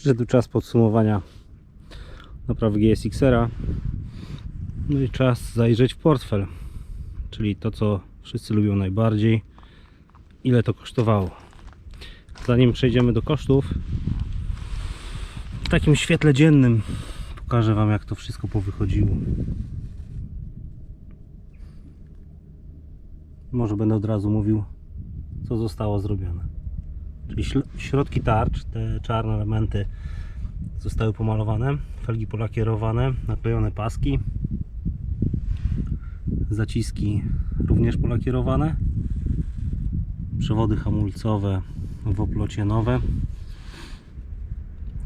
Przyszedł czas podsumowania naprawy GSX-era. No i czas zajrzeć w portfel, czyli to co wszyscy lubią najbardziej. Ile to kosztowało? Zanim przejdziemy do kosztów, w takim świetle dziennym pokażę Wam jak to wszystko powychodziło. Może będę od razu mówił co zostało zrobione. Czyli środki tarcz, te czarne elementy zostały pomalowane, felgi polakierowane, naklejone paski, zaciski również polakierowane, przewody hamulcowe w oplocie nowe,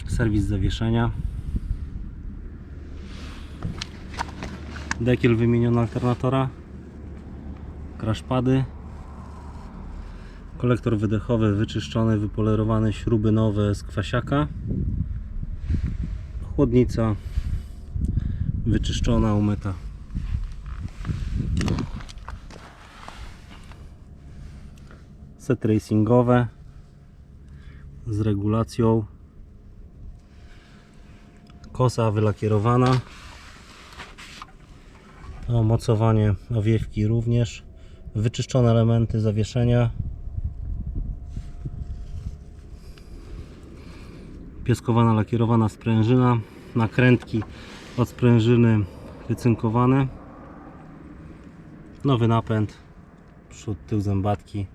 serwis zawieszenia, dekiel wymieniony alternatora, crashpady, kolektor wydechowy wyczyszczony, wypolerowany, śruby nowe z kwasiaka, chłodnica wyczyszczona, umyta. Set racingowe z regulacją. Kosa wylakierowana. Mocowanie owiewki również. Wyczyszczone elementy zawieszenia. Pieskowana, lakierowana sprężyna, nakrętki od sprężyny wycynkowane, nowy napęd, przód, tył zębatki,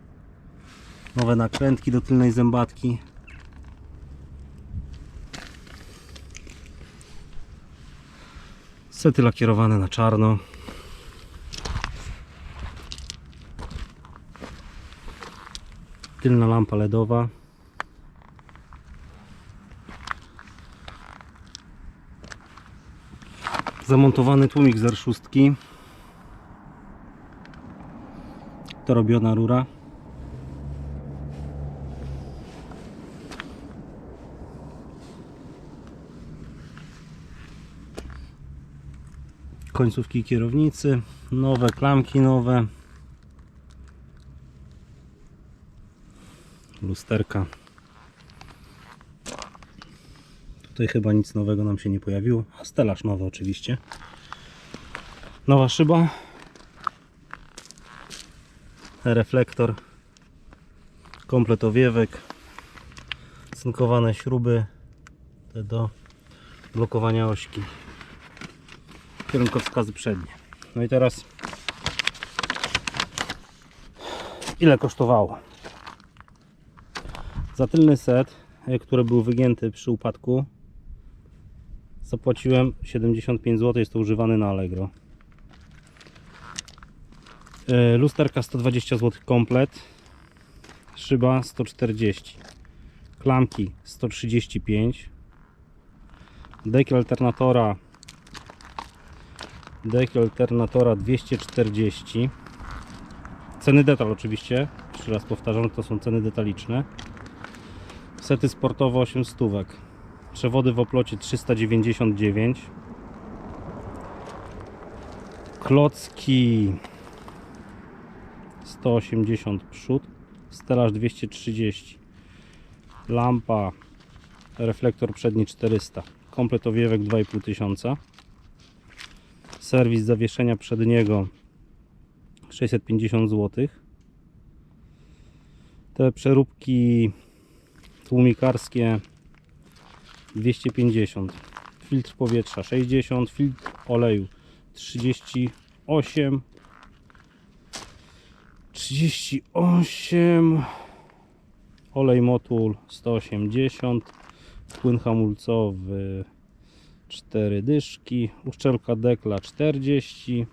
nowe nakrętki do tylnej zębatki, sety lakierowane na czarno, tylna lampa LEDowa, zamontowany tłumik z R6 to robiona rura. Końcówki kierownicy. Nowe klamki nowe. Lusterka Tutaj chyba nic nowego nam się nie pojawiło. A Stelaż nowy oczywiście. Nowa szyba. Reflektor. Komplet owiewek. Cynkowane śruby. Te do blokowania ośki. Kierunkowskazy przednie. No i teraz ile kosztowało? Za tylny set, e, który był wygięty przy upadku, zapłaciłem 75 zł, jest to używany na Allegro. E, Lusterka 120 zł komplet, szyba 140, klamki 135, dekiel alternatora dekiel alternatora 240 Ceny detal oczywiście, jeszcze raz powtarzam, to są ceny detaliczne. Sety sportowe 8 stówek. Przewody w oplocie 399. Klocki 180 przód, stelaż 230. Lampa, reflektor przedni 400. Komplet owiewek 2,5 tysiąca. Serwis zawieszenia przedniego 650 zł. Te przeróbki tłumikarskie 250. Filtr powietrza 60, filtr oleju 38 38 olej motul 180 płyn hamulcowy 4 dyszki uszczelka dekla 40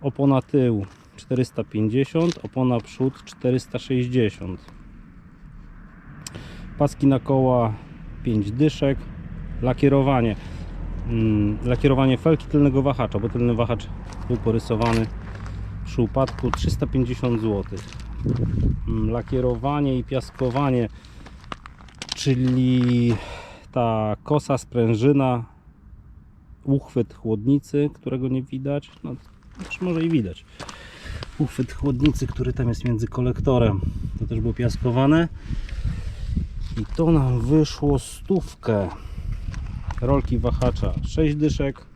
opona tył 450 opona przód 460 paski na koła 5 dyszek lakierowanie. Mm, lakierowanie felki tylnego wahacza bo tylny wahacz był porysowany przy upadku 350 zł Mm, lakierowanie i piaskowanie czyli ta kosa sprężyna uchwyt chłodnicy którego nie widać. No też może i widać. Uchwyt chłodnicy który tam jest między kolektorem. To też było piaskowane i to nam wyszło stówkę rolki wahacza 6 dyszek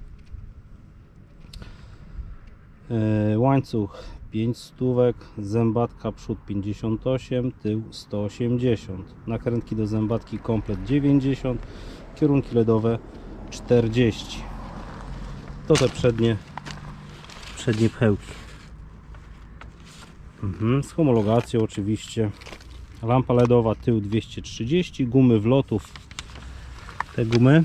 Yy, łańcuch 5 stówek, zębatka przód 58, tył 180, nakrętki do zębatki komplet 90, kierunki LEDowe 40. To te przednie, przednie pchełki. Mhm, z homologacją oczywiście. Lampa LEDowa tył 230, gumy wlotów. Te gumy,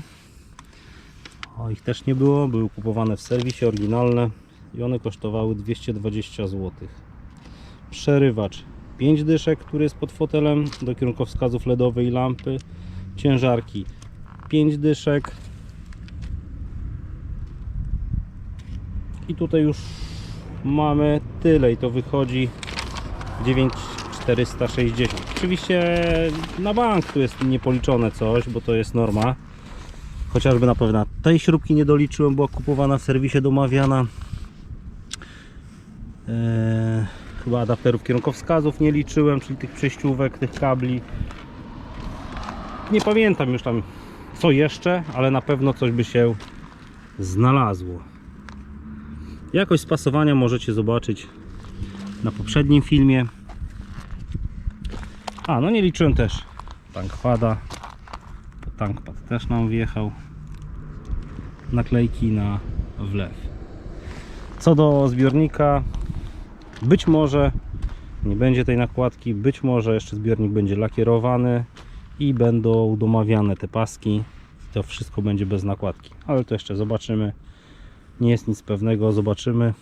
o ich też nie było, były kupowane w serwisie oryginalne i one kosztowały 220 zł. Przerywacz 5 dyszek, który jest pod fotelem do kierunkowskazów LEDowej lampy. Ciężarki 5 dyszek. I tutaj już mamy tyle i to wychodzi 9460. Oczywiście na bank tu jest niepoliczone coś, bo to jest norma. Chociażby na pewno tej śrubki nie doliczyłem, była kupowana w serwisie domawiana. Eee, chyba adapterów kierunkowskazów nie liczyłem, czyli tych przejściówek, tych kabli. Nie pamiętam już tam co jeszcze, ale na pewno coś by się znalazło. Jakość spasowania możecie zobaczyć na poprzednim filmie. A, no nie liczyłem też tankpada. Tankpad też nam wjechał. Naklejki na wlew. Co do zbiornika, być może nie będzie tej nakładki, być może jeszcze zbiornik będzie lakierowany i będą domawiane te paski. To wszystko będzie bez nakładki, ale to jeszcze zobaczymy. Nie jest nic pewnego, zobaczymy.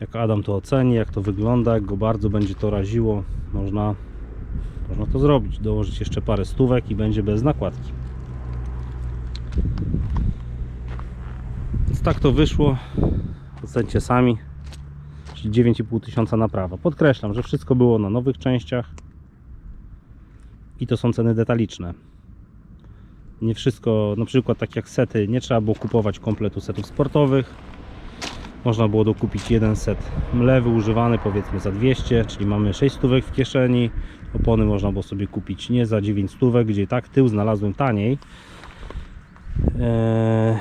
Jak Adam to oceni, jak to wygląda, jak go bardzo będzie to raziło, można, można to zrobić. Dołożyć jeszcze parę stówek i będzie bez nakładki. Więc tak to wyszło. Ocencie sami. Czyli 9,5 tysiąca naprawa. Podkreślam, że wszystko było na nowych częściach. I to są ceny detaliczne. Nie wszystko, na przykład tak jak sety, nie trzeba było kupować kompletu setów sportowych. Można było dokupić jeden set mlewy używany powiedzmy za 200, czyli mamy 6 stówek w kieszeni. Opony można było sobie kupić nie za 9 stówek, gdzie tak tył znalazłem taniej. Eee,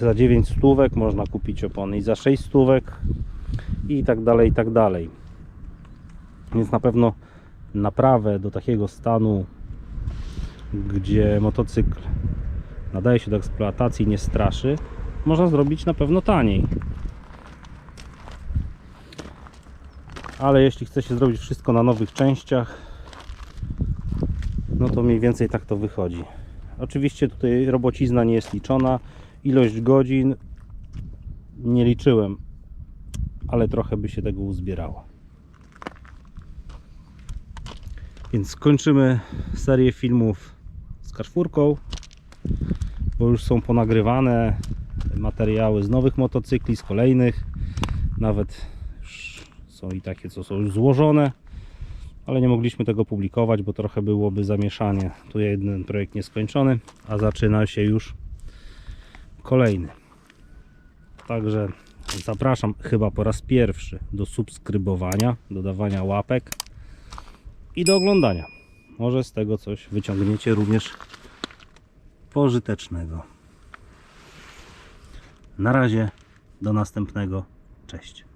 za 9 stówek można kupić opony i za 6 stówek i tak dalej, i tak dalej. Więc na pewno naprawę do takiego stanu, gdzie motocykl nadaje się do eksploatacji, nie straszy, można zrobić na pewno taniej. Ale jeśli chce się zrobić wszystko na nowych częściach, no to mniej więcej tak to wychodzi. Oczywiście tutaj robocizna nie jest liczona, ilość godzin nie liczyłem, ale trochę by się tego uzbierało. Więc kończymy serię filmów z kaszfurką, bo już są ponagrywane materiały z nowych motocykli, z kolejnych, nawet Są i takie, co są już złożone, ale nie mogliśmy tego publikować, bo trochę byłoby zamieszanie. Tu jeden projekt nieskończony, a zaczyna się już kolejny. Także zapraszam chyba po raz pierwszy do subskrybowania, dodawania łapek i do oglądania. Może z tego coś wyciągniecie również pożytecznego. Na razie, do następnego. Cześć.